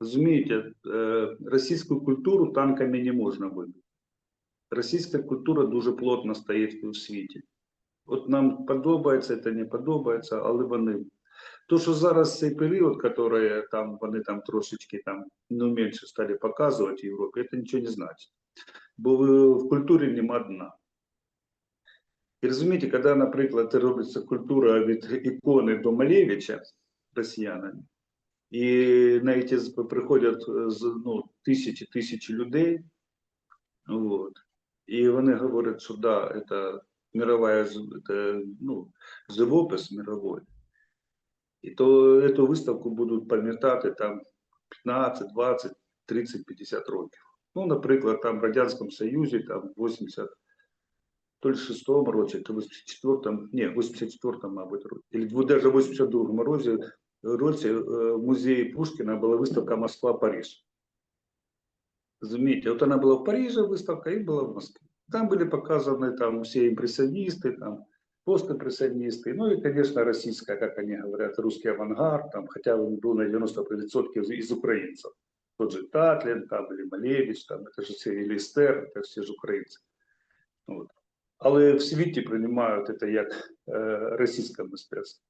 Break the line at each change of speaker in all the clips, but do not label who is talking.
Розумієте, е, російську культуру танками не можна вибити. Російська культура дуже плотно стоїть у світі. От нам подобається, це не подобається, але вони. То, що зараз цей період, який там вони там трошечки там ну, менше стали показувати в Європі, це нічого не значить. Бо в культурі нема дна. І розумієте, коли, наприклад, робиться культура від ікони до Малевича росіянами, і на ці з- приходять е, з- ну, тисячі тисячі людей, вот, і вони говорять, що да, це мировая, це, ну, живопис мировой. І то эту виставку будуть пам'ятати там 15, 20, 30, 50 років. Ну, наприклад, там в Радянському Союзі, там 80, то ли 6-му році, то 84-му, ні, 84-му, мабуть, році, або навіть в 82-му році, році е, в музеї Пушкіна була виставка Москва-Париж. Розумієте, от вона була в Парижі виставка і була в Москві. Там були показані там всі імпресіоністи, там постимпрессионисты, ну и, конечно, российская, как они говорят, русский авангард, там, хотя он был на 90% из, из украинцев. Тот же Татлин, там, или Малевич, там, это же все, или Стер, это все ж українці. От. Але в світі приймають це як е, російське мистецтво.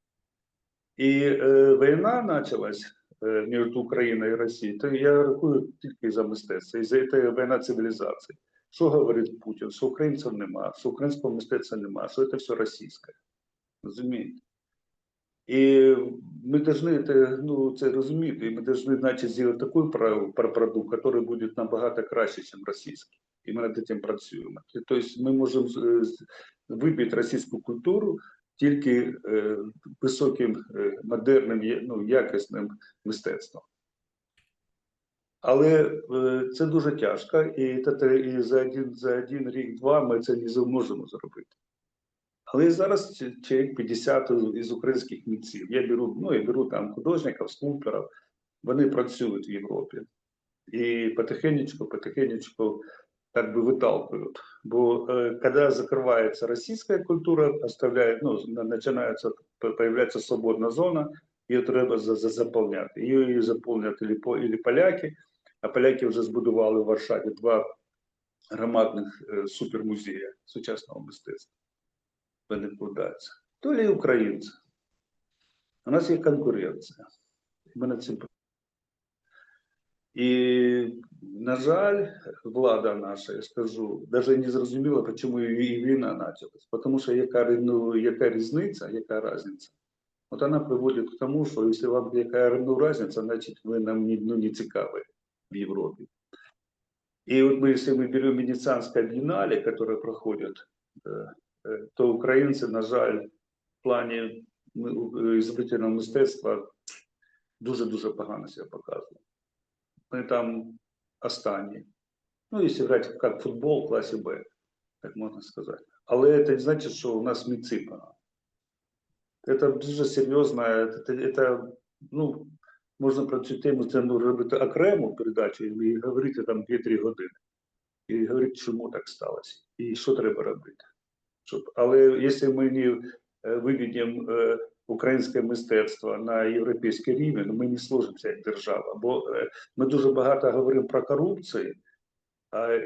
І е, війна почалась е, між Україною і Росією, то я рахую тільки за мистецтво, і за це війна цивілізації. Що говорить Путін? Що українців нема, що українського мистецтва нема, що це все російське. Розумієте? І ми повинні це, ну, це розуміти, і ми повинні значить, зробити такий про- про продукт, який буде набагато краще, ніж російський. І ми над цим працюємо. Тобто ми можемо вибити російську культуру тільки е, високим, е, модерним, ну, якісним мистецтвом. Але е, це дуже тяжко, і, і за один, за один рік-два ми це не зможемо зробити. Але зараз чоловік 50 із- із українських митців. Я беру, ну, я беру там художників, скульпторів, вони працюють в Європі. І потихенечку, потихенечку так би виталкують. Бо е, коли закривається російська культура, оставляє, ну, на- починається, п- появляється свободна зона, її треба за, за, заповняти. Її заповнять или, или поляки, а поляки вже збудували в Варшаві два громадних е, супермузеї сучасного мистецтва. Вони вкладаються. То ли українці. У нас є конкуренція. Ми над цим і, на жаль, влада наша, я скажу, навіть не зрозуміла, чому і війна почалась. Тому що яка, ри- ну, яка різниця, яка різниця? От вона приводить к тому, що якщо вам яка ну, різниця, значить ви нам не, ну, не цікаві в Європі. И вот мы, если мы берем Венецианское биеннале, которое проходит, э, э, то українці, на жаль, в плані ми- ізобретельного мистецтва дуже-дуже погано себе показують. Ми там останні. Ну, якщо грати як футбол в класі Б, так можна сказати. Але це не значить, що у нас митці погано. Це дуже серйозно, це, ну, можна про цю тему це ну, робити окрему передачу і говорити там 2-3 години. І говорити, чому так сталося, і що треба робити. Щоб, але якщо ми не е, виведемо українське мистецтво на європейський рівень, ми не сложимося як держава. Бо е, ми дуже багато говоримо про корупцію,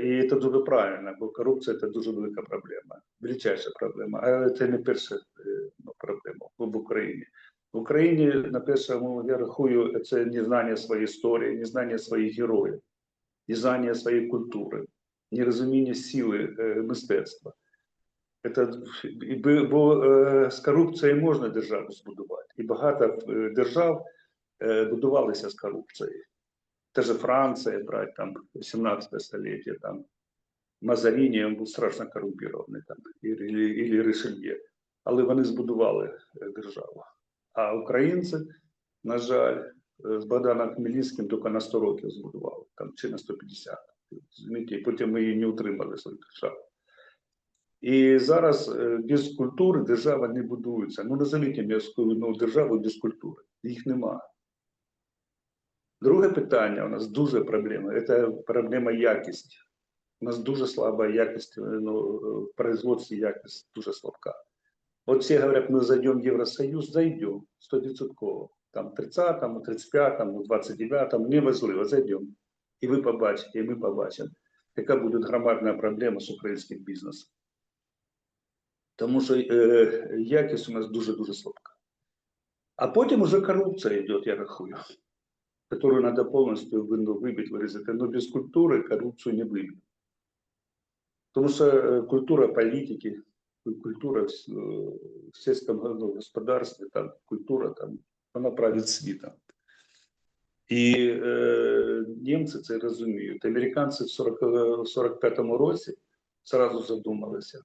і це дуже правильно, бо корупція це дуже велика проблема, величайша проблема. Але це не перша е, ну, проблема в Україні. В Україні на першому я рахую це незнання своєї історії, незнання своїх героїв, незнання своєї культури, нерозуміння сили е, мистецтва. Это, бо з корупцією можна державу збудувати. І багато е, держав е, будувалися з корупцією. Те же Франція, брать там 18 століття, там Мазаріні був страшно корумпірований, там, і, Ришельє. Але вони збудували е, державу. А українці, на жаль, е, з Богданом Хмельницьким тільки на 100 років збудували, там, чи на 150. Розумієте, потім ми її не утримали свою державу. І зараз е, без культури держава не будується. Ну, назовіть м'яску ну, державу без культури. Їх немає. Друге питання у нас дуже проблема. Це проблема якості. У нас дуже слаба якість, е, ну, е, в производстві якість дуже слабка. От всі говорять, ми зайдемо в Євросоюз, зайдемо 100%. там 30-му, 35-му, 29-му, неважливо, зайдемо. І ви побачите, і ми побачимо, яка буде громадна проблема з українським бізнесом Тому що е, якість у нас дуже-дуже слабка. А потім уже коррупция идет, я рахую, которую надо полностью вы- выбить, вырезать. Но без культуры коррупцию не выбить. Потому что э, культура политики, ку- культура в, с- э, в сельском ну, господарстве, там, культура, там, вона править світом. І е, німці це розуміють. Американці в 40, е, в 45-му році сразу задумалися.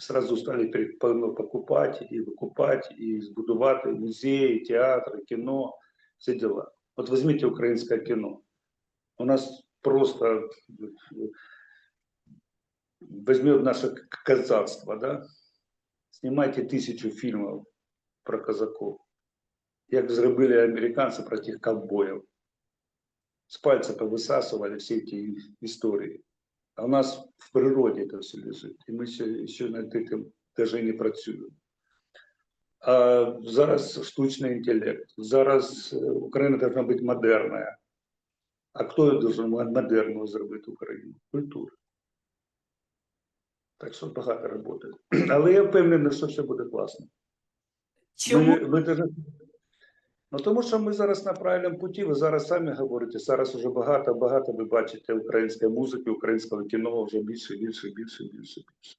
Сразу стали пере- по- ну, покупати і викупати, і збудувати музеї, театри, кіно, всі діла. От візьміть українське кіно. У нас просто э, возьмет наше к- казацтво, да? Знімайте тисячу фільмів про казаків. Як зробили американці про тих ковбоїв. З пальця повисасували всі ті історії. А у нас в природі це все лежить. І ми ще, над цим навіть не працюємо. А зараз штучний інтелект. Зараз е, Україна повинна бути модерна. А хто дуже модерну зробити Україну? Культура. Так що багато роботи. Але я впевнений, що все буде класно.
Чому
Ми, ми даже... Ну тому що ми зараз на правильному путі, ви зараз самі говорите, зараз вже багато, багато ви бачите української музики, українського кіно вже більше, більше, більше, більше, більше.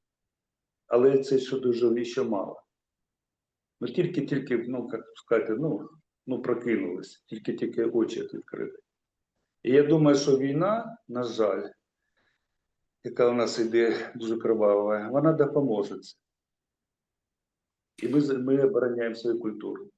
Але це ще дуже ще мало. Ну тільки-тільки, ну, як сказати, ну, ну прокинулись, тільки-тільки очі відкрили. І я думаю, що війна, на жаль, яка у нас іде дуже кривава, вона допоможе. І ми, ми обороняємо свою культуру.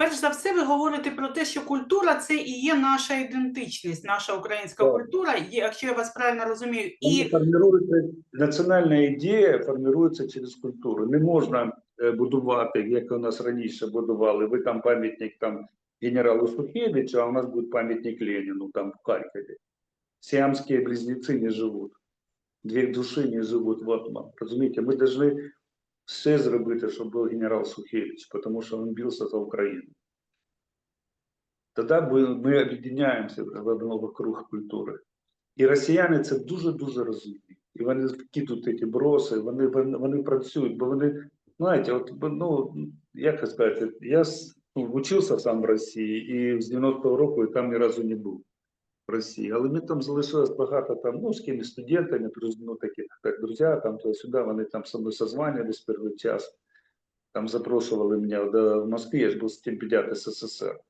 Перш за все ви говорите про те, що культура це і є наша ідентичність, наша українська
Так.
культура, якщо я вас правильно розумію,
І формирується національна ідея формується через культуру. Не можна е, будувати, як у нас раніше будували. Ви там пам'ятник там генералу Сухевичу, а у нас буде пам'ятник Леніну там в Харкові. Сиамські близнеці не живуть. Дві душі не живуть в одному. Розумієте, ми повинні все зробити, щоб був генерал Сухевич, тому що він бився за Україну. Тоді ми, об'єднаємося вокруг культури. І росіяни це дуже-дуже розуміють. І вони кидуть ці броси, вони, вони, вони працюють, бо вони, знаєте, от, ну, як сказати, я ну, вчився сам в Росії і з 90-го року і там ні разу не був Росії. Але ми там залишилось багато там, ну, з кимось студентами, ну, такі, як друзі, там, то сюди, вони там со мною созванювались перший час. Там запрошували мене до в Москві, я ж був стипендіат СССР.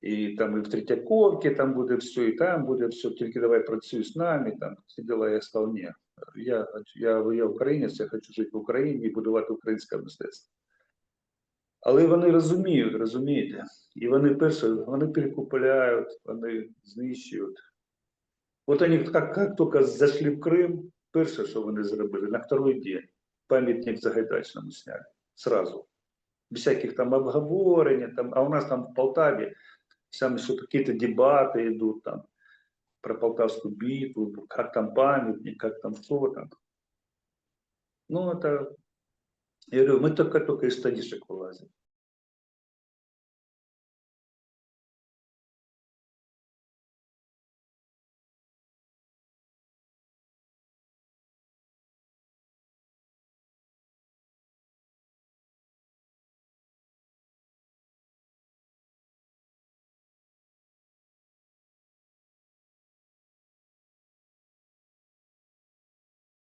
І там і в Третьяковці там буде все, і там буде все, тільки давай працюй з нами, там всі діла, я сказав, ні, я, я, я українець, я хочу жити в Україні і будувати українське мистецтво. Але вони розуміють, розумієте, і вони перше, вони перекупляють, вони знищують. От вони, як, як тільки зайшли в Крим, перше, що вони зробили, на второй день пам'ятник Загайдачному сняли, сразу. Без всяких там обговорень, там, а у нас там в Полтаві саме що какие-то дебаты идут там про Полтавскую битву, как там памятник, как там что там. Ну, это, я говорю, ми только-только из стадишек вылазим.